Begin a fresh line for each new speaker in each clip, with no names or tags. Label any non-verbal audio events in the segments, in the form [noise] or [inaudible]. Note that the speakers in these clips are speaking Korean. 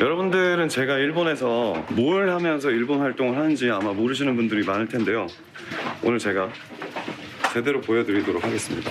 여러분들은 제가 일본에서 뭘 하면서 일본 활동을 하는지 아마 모르시는 분들이 많을 텐데요. 오늘 제가 제대로 보여드리도록 하겠습니다.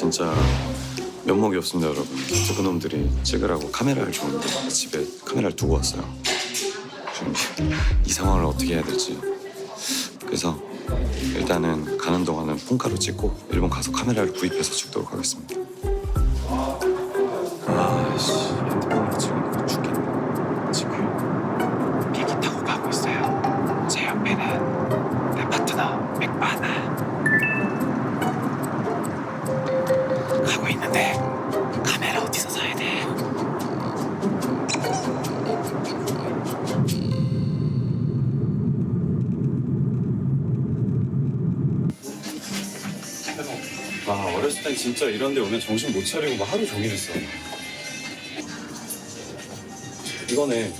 진짜 면목이 없습니다 여러분. 두 그놈들이 찍으라고 카메라를 줬는데 집에 카메라를 두고 왔어요. 지금 [laughs] 이 상황을 어떻게 해야 될지. 그래서 일단은 가는 동안은 폰카로 찍고 일본 가서 카메라를 구입해서 찍도록 하겠습니다. 진짜 이런 데 오면 정신 못 차리고 막 하루 종일 했어 이거네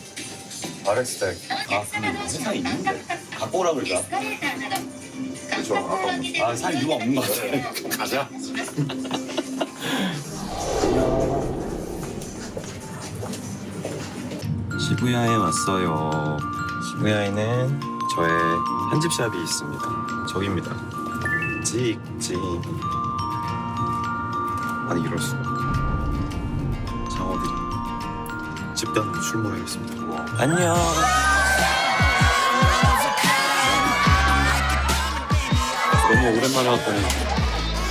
RX100 아 근데 이거 세상에 있는데 갖고 오라 그러자 그쵸 아까 아살 이유가 없는 것 같아 [laughs] 가자 [laughs] 시부야에 왔어요. 시부야에는 저의 편집샵이 있습니다. 저기입니다. 찍찍. 아니 이럴 수가. 장어들이 집단으로 출몰하겠습니다. 안녕. 너무 오랜만에 왔더니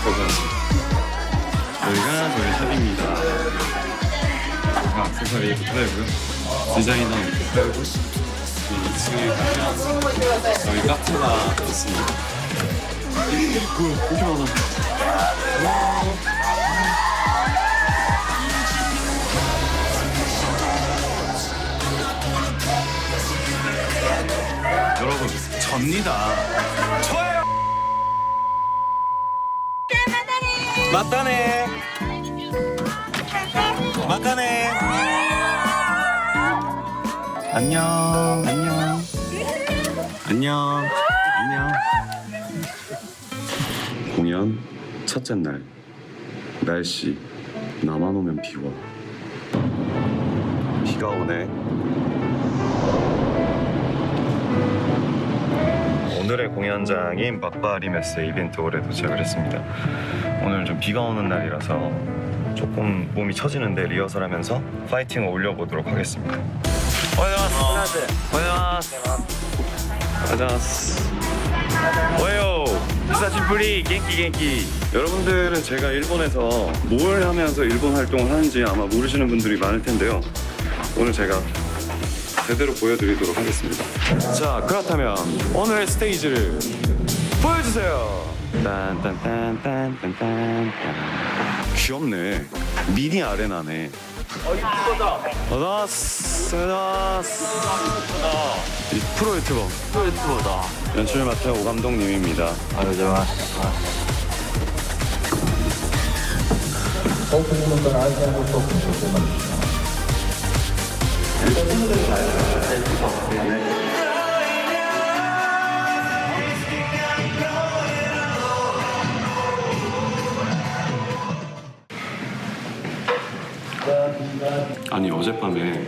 고생하셨습니다. 여기가 저희 샵입니다. 아, 액세서리부터 팔고요. 디자이너 이렇게 팔고 이 2층에 가면 저희 카페가 있습니다. 뭐야, 이렇게 많아. 접니다. 맞다네. 맞다네. 안녕. 안녕. 안녕. 안녕. 공연 첫째 날. 날씨. 나만 오면 비와. 비가 오네. 오늘의 공연장인 막바리메스 이벤트 홀에 도착을 했습니다. 오늘 좀 비가 오는 날이라서 조금 몸이 처지는데 리허설하면서 파이팅을 올려보도록 하겠습니다. 오하이마스. 오하이마스. 오요. 히사시부리 겐키 겐키. 여러분들은 제가 일본에서 뭘 하면서 일본 활동을 하는지 아마 모르시는 분들이 많을 텐데요. 오늘 제가 제대로 보여드리도록 하겠습니다. 자, 그렇다면 오늘의 스테이지를 보여주세요. 귀엽네. 미니 아레나네. 어, 이쁘다. 어다스, 어다스. 이 프로 유튜버. 프로 유튜버다. 연출을 맡은 오 감독님입니다.
어, 아, 그러면 네, 또 나한테 한번또 보셨으면
아니 어젯밤에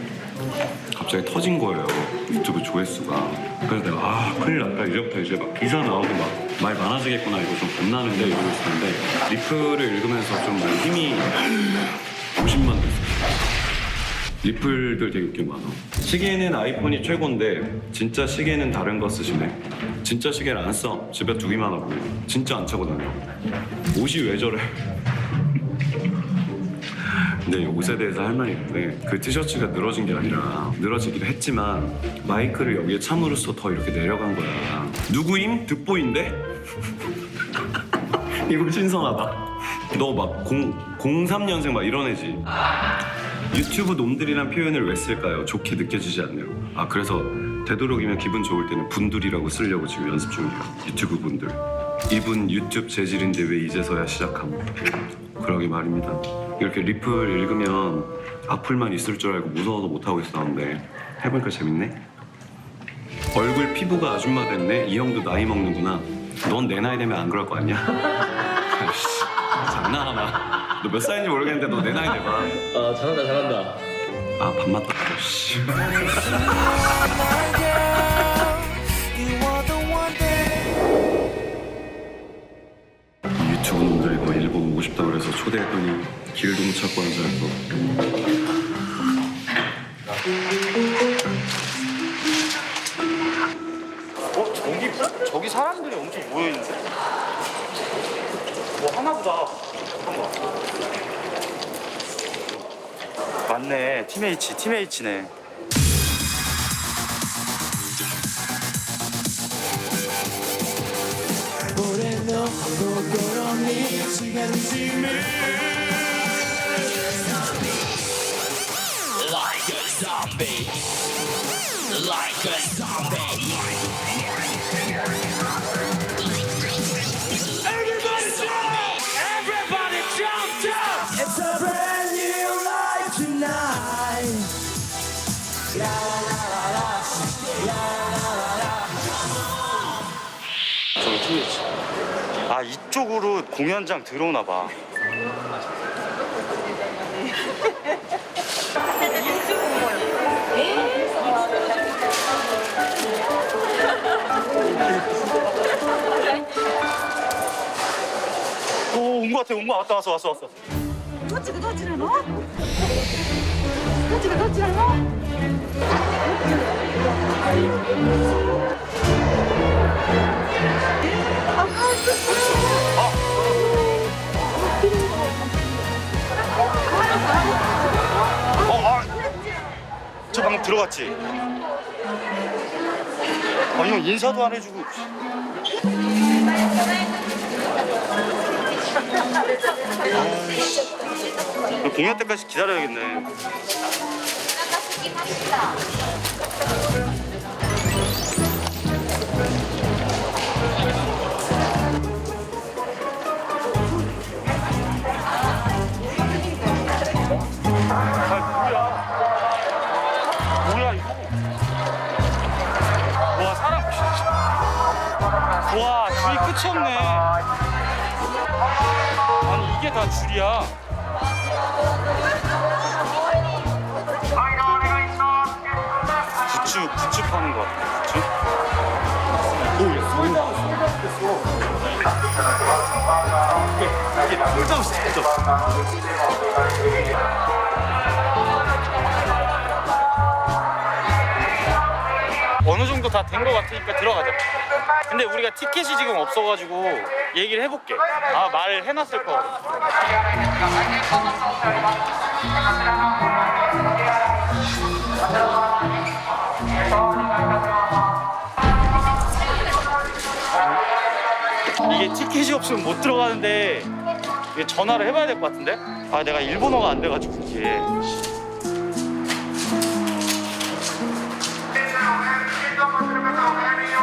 갑자기 터진 거예요. 유튜브 조회수가. 그래서 내가 아 큰일 났다. 이제부터 이제 막 기사 나오고 막 말 많아지겠구나. 이거 좀 겁나는데 이러고 있었는데 리플을 읽으면서 좀 힘이 50만 됐어요 리플들 되게 웃긴 거 많아 시계는 아이폰이 최고인데 진짜 시계는 다른 거 쓰시네 진짜 시계를 안 써 집에 두기만 하고 진짜 안 차고 다녀 옷이 왜 저래 근데 [laughs] 옷에 대해서 할 말이 있는데 그 티셔츠가 늘어진 게 아니라 늘어지기도 했지만 마이크를 여기에 참으로써 더 이렇게 내려간 거야. 누구임? 득보인데? [laughs] 이거 신선하다. 너 막 03년생 막 이런 애지. 유튜브 놈들이란 표현을 왜 쓸까요? 좋게 느껴지지 않네요. 아 그래서 되도록이면 기분 좋을 때는 분들이라고 쓰려고 지금 연습 중이에요. 유튜브 분들. 이분 유튜브 재질인데 왜 이제서야 시작함? 그러게 말입니다. 이렇게 리플 읽으면 악플만 있을 줄 알고 무서워서 못하고 있었는데 해보니까 재밌네. 얼굴 피부가 아줌마 됐네. 이 형도 나이 먹는구나. 넌 내 나이 되면 안 그럴 거 아니야? [laughs] 장난하나? 너 몇 살인지 모르겠는데 너 내 나이 돼봐.
아 잘한다 잘한다
아, 밥 맞다. 씨. [laughs]
맞네 팀 H 팀 H네.
Zombie.
아 이쪽으로 공연장 들어오나 봐. 오온 거 같아 온 거 왔다 왔어 왔어 왔어.
どっちがどっちなのどっちがどっちなのあ、本
어, 아, 저 방금 들어갔지? 아, 형 인사도 안 해주고. 아, 공연 때까지 기다려야겠네. 와 줄이 끝이 없네. 아니 이게 다 줄이야. 굿즈 굿즈 파는 거 같아 굿즈 오야 솔드아웃 솔드아웃 어느 정도 다된거 같으니까 들어가자. 근데 우리가 티켓이 지금 없어가지고 얘기를 해볼게. 아 말을 해놨을 거. 이게 티켓이 없으면 못 들어가는데 이게 전화를 해봐야 될 것 같은데? 아 내가 일본어가 안 돼가지고 이게.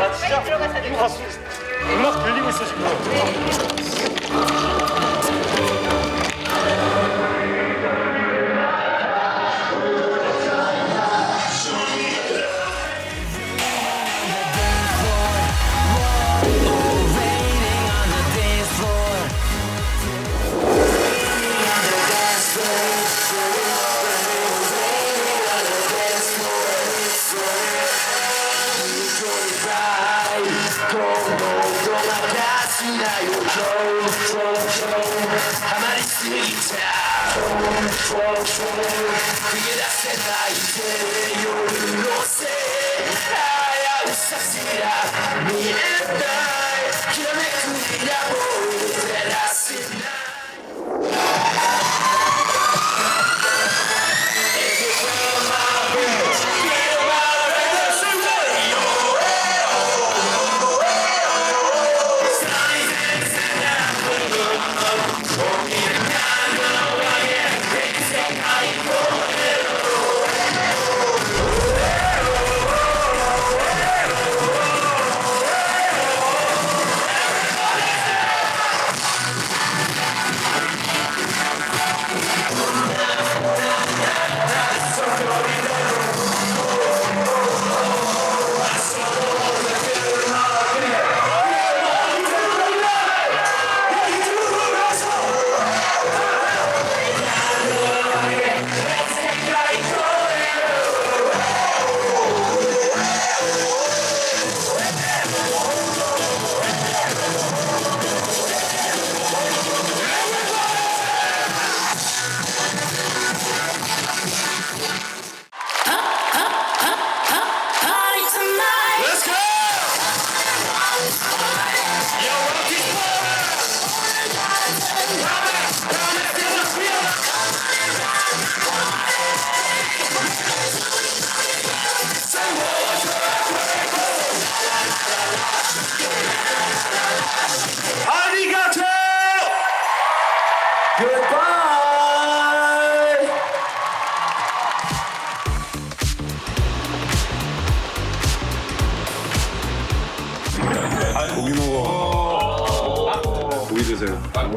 아 진짜? 아, 음악 들리고 있어 지금.
사 시나요 가만히 있으니까 그게 다새 나이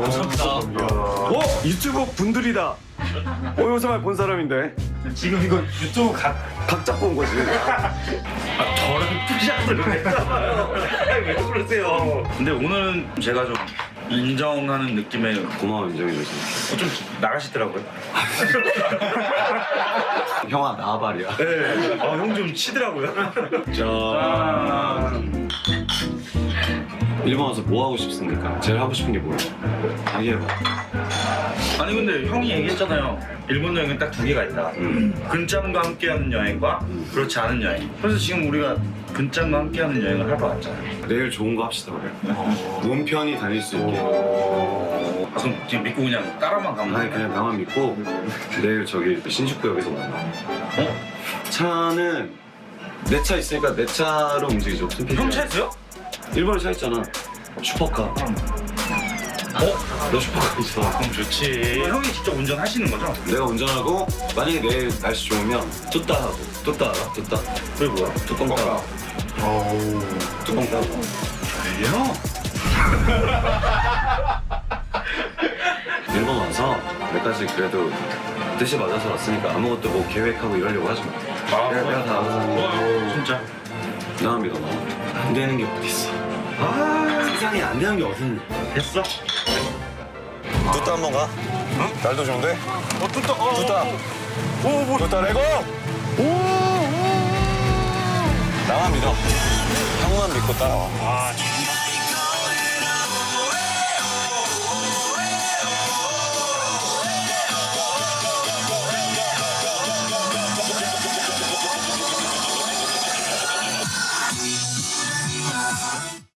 드세요. 어? 유튜브 분들이다. 어, 여기서 많이 본 사람인데.
지금 이거 유튜브 각,
각 잡고 온 거지.
아, 저랑 투샷을 했잖아요. [laughs] 왜 그러세요? 근데 오늘은 제가 좀 인정하는 느낌의
고마워, 인정해줘서.
어, 좀 나가시더라고요. [laughs]
형아, 나발이야.
네. 아, 형 좀 치더라고요.
짠. 일본 와서 뭐 하고 싶습니까? 제일 하고 싶은 게 뭐예요? 얘기해봐.
아니 근데 형이 얘기했잖아요. 일본 여행은 딱 두 개가 있다.
음.
근짱과 함께하는 여행과 그렇지 않은 여행. 그래서 지금 우리가 근짱과 함께하는 여행을 하러 왔잖아요.
내일 좋은 거 합시다, 그래. 몸 편히 다닐 수 있게.
아, 그럼 지금 믿고 그냥 따라만 가면
아니,
돼요?
그냥 나만 믿고 내일 저기 신축구역에서 만나.
어?
차는 내 차 있으니까 내 차로 움직이죠.
형 차였어요?
일본에 차 있잖아. 슈퍼카. 어? 너 슈퍼카 있어.
그럼 좋지. 형이 직접 운전하시는 거죠?
내가 운전하고 만약에 내일 날씨 좋으면 뚜따 하고 뚜따 알아? 뚜따?
그게 뭐야?
뚜껑 따고 뚜껑 따고
형?
일본 와서 몇가지 그래도 뜻이 맞아서 왔으니까 아무것도 뭐 계획하고 이러려고 하지 마
아,
내가, 내가 다 알아서
와, 진짜.
믿어 너안 되는 게 어딨어 아 세상에 안 되는 게 어딨니
됐어?
뚜따 한번 가. 날도 좋은데?
어, 뚜따. 어,
뚜따.
오, 뭐.
뚜따 레고! 나만 믿어. 형만 믿고 따라와.
아.